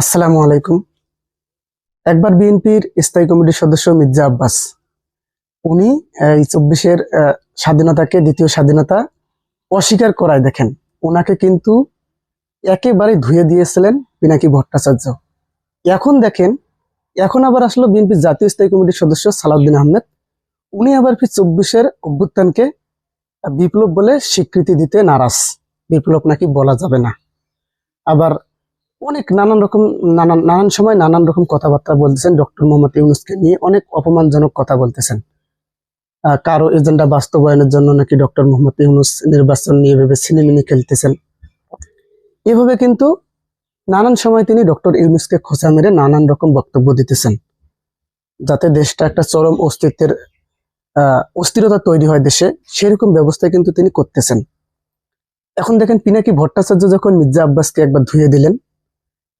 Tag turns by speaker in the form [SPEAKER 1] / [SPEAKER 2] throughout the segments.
[SPEAKER 1] আসসালামু আলাইকুম। একবার বিএনপির স্থায়ী কমিটির সদস্য মির্জা আব্বাস, উনি এই চব্বিশের স্বাধীনতাকে দ্বিতীয় স্বাধীনতা অস্বীকার করায় দেখেন ওনাকে কিন্তু একেবারে ধুয়ে দিয়েছিলেন পিনাকি ভট্টাচার্য। এখন দেখেন, এখন আবার আসলো বিএনপির জাতীয় স্থায়ী কমিটির সদস্য সালাউদ্দিন আহমেদ, উনি আবার ফির চব্বিশের অভ্যুত্থানকে বিপ্লব বলে স্বীকৃতি দিতে নারাজ। বিপ্লব নাকি বলা যাবে না। আবার অনেক নানান রকম, নানান নানান সময় নানান রকম কথাবার্তা বলতেছেন। ডক্টর মোহাম্মদ ইউনুসকে নিয়ে অনেক অপমানজনক কথা বলতেছেন। কারও এজেন্ডা বাস্তবায়নের জন্য নাকি ডক্টর মোহাম্মদ ইউনুস নির্বাচন নিয়ে ভেবে সিনেমিনি খেলতেছেন। এভাবে কিন্তু নানান সময় তিনি ডক্টর ইউনুসকে খোঁচা মেরে নানান রকম বক্তব্য দিতেছেন। যাতে দেশটা একটা চরম অস্তিত্বের অস্থিরতা তৈরি হয় দেশে, সেরকম ব্যবস্থা কিন্তু তিনি করতেছেন। এখন দেখেন পিনাকি ভট্টাচার্য যখন মির্জা আব্বাসকে একবার ধুয়ে দিলেন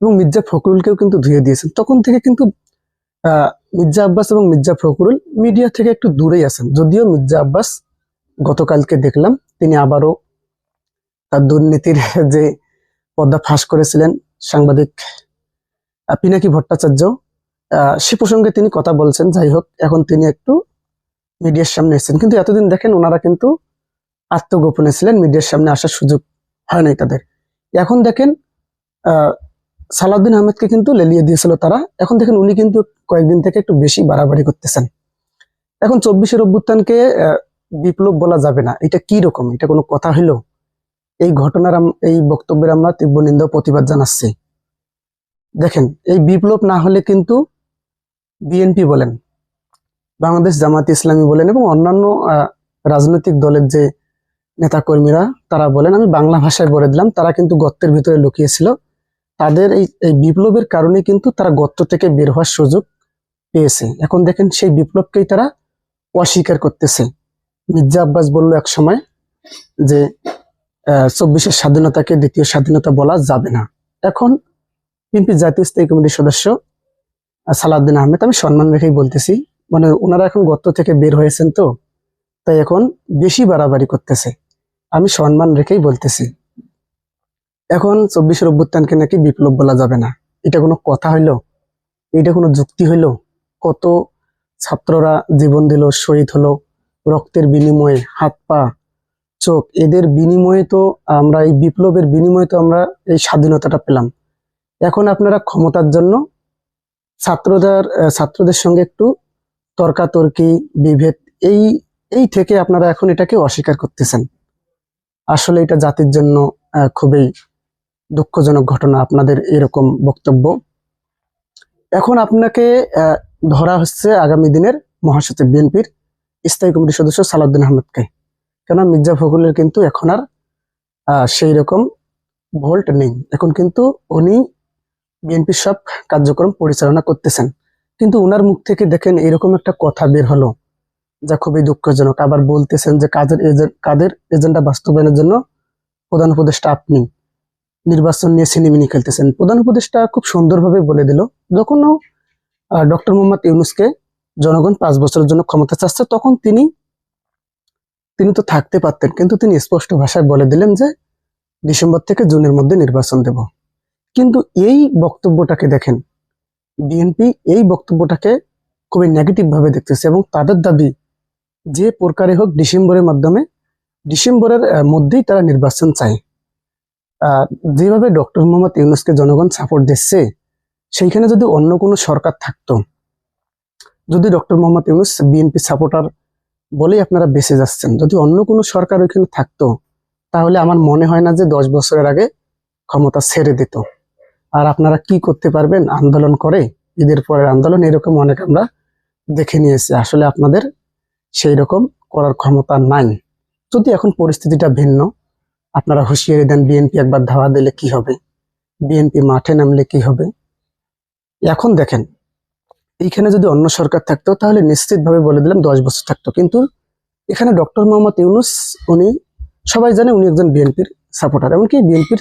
[SPEAKER 1] এবং মির্জা ফখরুলকেও কিন্তু ধুয়ে দিয়েছেন। তখন থেকে কিন্তু মির্জা আব্বাস এবং মির্জা ফখরুল মিডিয়া থেকে একটু দূরেই আছেন। যদিও মির্জা আব্বাস গতকালকে দেখলাম, তিনি আবারও তার দুর্নীতির যে পর্দা ফাঁস করেছিলেন সাংবাদিক পিনাকি ভট্টাচার্য সে প্রসঙ্গে তিনি কথা বলছেন। যাই হোক, এখন তিনি একটু মিডিয়ার সামনে এসেছেন। কিন্তু এতদিন দেখেন, ওনারা কিন্তু আত্মগোপনে ছিলেন। মিডিয়ার সামনে আসার সুযোগ হয় নাই তাদের। এখন দেখেন সালাউদ্দিন আহমেদকে কিন্তু লেলিয়ে দিয়েছিল তারা। এখন দেখেন উনি কিন্তু কয়েকদিন থেকে একটু বেশি বাড়াবাড়ি করতেছেন। এখন চব্বিশের অভ্যুত্থানকে বিপ্লব বলা যাবে না। এটা কি রকম? এটা কোনো কথা হইল? এই ঘটনার এই বক্তব্যের আমরা তীব্র নিন্দা প্রতিবাদ জানাচ্ছি। দেখেন, এই বিপ্লব না হলে কিন্তু বিএনপি বলেন, বাংলাদেশ জামাত ইসলামী বলেন এবং অন্যান্য রাজনৈতিক দলের যে নেতাকর্মীরা, তারা বলেন, আমি বাংলা ভাষায় বলে দিলাম, তারা কিন্তু গর্তের ভিতরে লুকিয়েছিল। তাদের এই বিপ্লবের কারণে কিন্তু তারা গর্ত থেকে বের হওয়ার সুযোগ পেয়েছে। এখন দেখেন সেই বিপ্লবকেই তারা অস্বীকার করতেছে। মির্জা আব্বাস বলল এক সময় যে চব্বিশের স্বাধীনতাকে দ্বিতীয় স্বাধীনতা বলা যাবে না। এখন বিএনপি জাতীয় স্থায়ী কমিটির সদস্য সালাউদ্দিন আহমেদ, আমি সম্মান রেখেই বলতেছি মানে ওনারা এখন গর্ত থেকে বের হয়েছেন তো, তাই এখন বেশি বাড়াবাড়ি করতেছে। আমি সম্মান রেখেই বলতেছি। এখন চব্বিশের অভ্যুত্থানকে নাকি বিপ্লব বলা যাবে না। এটা কোনো কথা হইল? এটা কোনো যুক্তি হইল? কত ছাত্ররা জীবন দিল, শহীদ হলো, রক্তের বিনিময়ে হাত, পা, চোখ, এদের বিনিময়ে তো আমরা, এই বিপ্লবের বিনিময়ে তো আমরা এই স্বাধীনতাটা পেলাম। এখন আপনারা ক্ষমতার জন্য ছাত্রদের ছাত্রদের সঙ্গে একটু তর্কাতর্কি, বিভেদ, এই এই থেকে আপনারা এখন এটাকে অস্বীকার করতেছেন। আসলে এটা জাতির জন্য খুবই দুঃখজনক ঘটনা আপনাদের এরকম বক্তব্য। এখন আপনাকে ধরা হচ্ছে আগামী দিনের মহাসচিব বিএনপির স্থায়ী কমিটির সদস্য সালাউদ্দিন আহমেদকে। কেন মির্জা ফখরুলের কিন্তু এখন আর সেই রকম ভোল্ট নেই। এখন কিন্তু উনি বিএনপির সব কার্যক্রম পরিচালনা করতেছেন। কিন্তু ওনার মুখ থেকে দেখেন এরকম একটা কথা বের হলো, যা খুবই দুঃখজনক। আবার বলতেছেন যে কাদের এজেন্ট কাদের এজেন্ডা বাস্তবায়নের জন্য প্রধান উপদেষ্টা আপনি। নির্বাচন নিয়ে সিনেমিনি খেলতেছেন। প্রধান উপদেষ্টা খুব সুন্দরভাবে বলে দিল যখন ডক্টর মোহাম্মদ ইউনুসকে জনগণ পাঁচ বছরের জন্য ক্ষমতা চাচ্ছে, তখন তিনি তিনি তো থাকতে পারতেন, কিন্তু তিনি স্পষ্ট ভাষায় বলে দিলেন যে, ডিসেম্বর থেকে জুনের মধ্যে নির্বাচন দেব। কিন্তু এই বক্তব্যটাকে দেখেন, বিএনপি এই বক্তব্যটাকে খুবই নেগেটিভ ভাবে দেখতেছে এবং তাদের দাবি, যে প্রকারে হোক ডিসেম্বরের মাধ্যমে, ডিসেম্বরের মধ্যেই তারা নির্বাচন চায়। যেভাবে ডক্টর মোহাম্মদ ইউনুসকে জনগণ সাপোর্ট দিচ্ছে, সেইখানে যদি অন্য কোনো সরকার থাকতো, যদি doctor Muhammad Yunus BNP supporter বলেই আপনারা বেঁচে যাচ্ছেন, যদি অন্য কোনো সরকার ওইখানে থাকতো, তাহলে আমার মনে হয় না যে দশ বছরের আগে ক্ষমতা ছেড়ে দিত। আর আপনারা কি করতে পারবেন, আন্দোলন করে, ঈদের পরের আন্দোলন এরকম অনেক আমরা দেখে নিয়েছি। আসলে আপনাদের সেই রকম করার ক্ষমতা নাই। যদি এখন পরিস্থিতিটা ভিন্ন আপনারা হুঁশিয়ারি দেন, বিএনপি একবার ধাওয়া দিলে কি হবে? বিএনপি মাঠে নামলে কি হবে? এখন দেখেন, এইখানে যদি অন্য সরকার থাকতো, তাহলে নিশ্চিতভাবে বলে দিলাম দশ বছর থাকতো। কিন্তু এখানে ডক্টর মোহাম্মদ ইউনুস, উনি সবাই জানে উনি একজন বিএনপির সাপোর্টার। এমনকি বিএনপির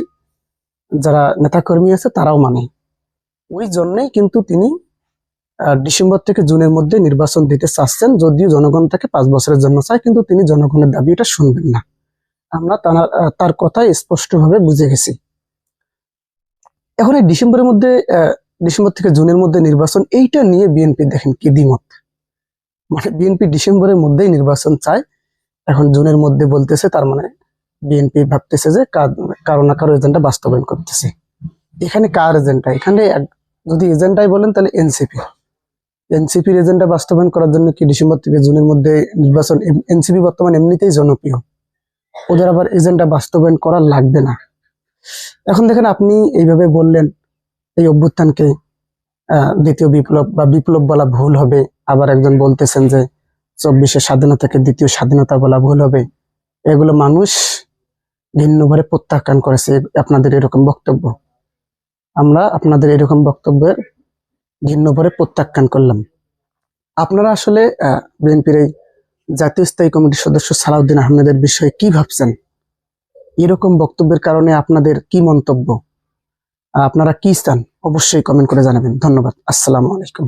[SPEAKER 1] যারা নেতাকর্মী আছে, তারাও মানে। ওই জন্যই কিন্তু তিনি ডিসেম্বর থেকে জুনের মধ্যে নির্বাচন দিতে চাচ্ছেন, যদিও জনগণ তাকে পাঁচ বছরের জন্য চায়, কিন্তু তিনি জনগণের দাবি এটা শুনবেন না। আমরা তার কথাই স্পষ্টভাবে বুঝে গেছি। এখন এই ডিসেম্বরের মধ্যে ডিসেম্বর থেকে জুনের মধ্যে নির্বাচন, এইটা নিয়ে বিএনপি দেখেন কি দ্বিমত। মানে বিএনপি ডিসেম্বরের মধ্যেই নির্বাচন চায়, এখন জুনের মধ্যে বলতেছে, তার মানে বিএনপি ভাবতেছে যে কারও না কারও এজেন্ডা বাস্তবায়ন করতেছে। এখানে কার এজেন্ডা? এখানে যদি এজেন্ডাই বলেন তাহলে এনসিপি। এনসিপির এজেন্ডা বাস্তবায়ন করার জন্য কি ডিসেম্বর থেকে জুনের মধ্যে নির্বাচন এনসিপি বর্তমান এমনিতেই জনপ্রিয়। ওদের আবার এজেন্ডা বাস্তবায়ন করা লাগবে না। এখন দেখেন আপনি এইভাবে বললেন, এই অভ্যুত্থানকে দ্বিতীয় বিপ্লব বা বিপ্লব বলা ভুল হবে। আবার একজন বলতেছেন যে, চব্বিশের স্বাধীনতাকে দ্বিতীয় স্বাধীনতা বলা ভুল হবে। এগুলো মানুষ ভিন্নভাবে প্রত্যাখ্যান করেছে, আপনাদের এরকম বক্তব্য। আমরা আপনাদের এরকম বক্তব্যের ভিন্নভাবে প্রত্যাখ্যান করলাম। আপনারা আসলে বিএনপির এই জাতীয় স্থায়ী কমিটির সদস্য সালাউদ্দিন আহমেদের বিষয়ে কি ভাবছেন? এরকম বক্তব্যের কারণে আপনাদের কি মন্তব্য? আর আপনারা কি চান? অবশ্যই কমেন্ট করে জানাবেন। ধন্যবাদ। আসসালামু আলাইকুম।